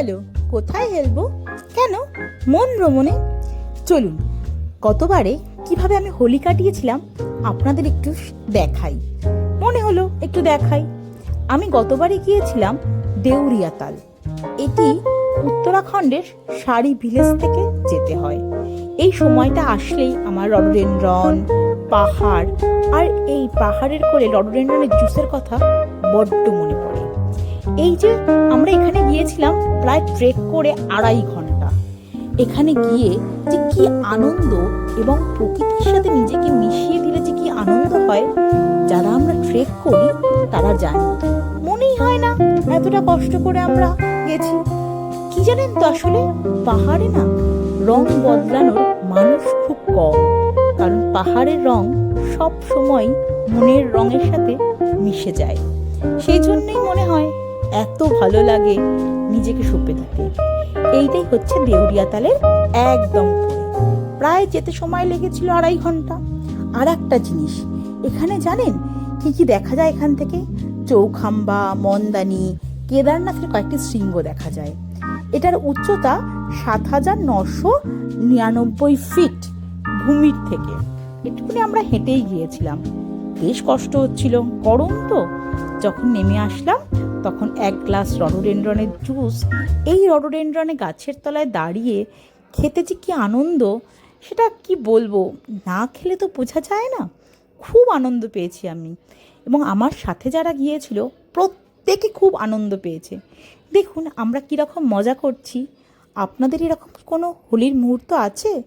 গেল? কোথায় হেলবো? কেন? মন ভ্রমণে? চলুন, গতবারে কীভাবে আমি হোলি কাটিয়েছিলাম আপনাদের একটু দেখাই। মনে হলো একটু দেখাই। আমি গতবারে গিয়েছিলাম দেউরিয়াতাল এটি উত্তরাখণ্ডের শাড়ি ভিলেজ থেকে যেতে হয়। এই সময়টা আসলেই আমার রডোডেনড্রন, পাহাড়, আর এই পাহাড়ের করে রডোডেনড্রনের জুসের কথা বড্ড মনে পড়ে। এই যে আমরা এখানে গিয়েছিলাম প্রায় ট্রেক করে আড়াই ঘণ্টা। এখানে গিয়ে যে কি আনন্দ এবং প্রকৃতির সাথে নিজেকে মিশিয়ে দিলে যে কি আনন্দ হয়, যারা আমরা ট্রেক করি, তারা জানি। মনেই হয় না এতটা কষ্ট করে আমরা গেছি। কি জানেন তো আসলে? পাহাড়ে না রং বদলানোর মানুষ খুব কম। কারণ পাহাড়ের রং সব সময় মনের রঙের সাথে মিশে যায়। সেই জন্যই মনে হয় এত ভালো লাগে নিজেকে সঁপে দিতে এইটাই হচ্ছে দেউরিয়া তালের একদম প্রায় যেতে সময় লেগেছিল আড়াই ঘণ্টা। আর একটা জিনিস, এখানে জানেন কি কি দেখা যায় এখান থেকে? চৌখাম্বা, মন্দানি, কেদারনাথের কয়েকটি শৃঙ্গ দেখা যায়। এটার উচ্চতা সাত হাজার নশো নিরানব্বই ফিট ভূমির থেকে। এটুকুনি আমরা হেঁটেই গিয়েছিলাম। বেশ কষ্ট হচ্ছিল। গরম তো। যখন নেমে আসলাম তখন এক গ্লাস রডোডেন্ড্রনের জুস এই রডোডেন্ড্রনে গাছের তলায় দাঁড়িয়ে খেতে যে কী আনন্দ, সেটা কি বলব? না খেলে তো বোঝা যায় না। খুব আনন্দ পেয়েছি আমি। এবং আমার সাথে যারা গিয়েছিল, প্রত্যেকে খুব আনন্দ পেয়েছে। দেখুন, আমরা কীরকম মজা করছি। আপনাদের এরকম কোনো হোলির মুহূর্ত আছে?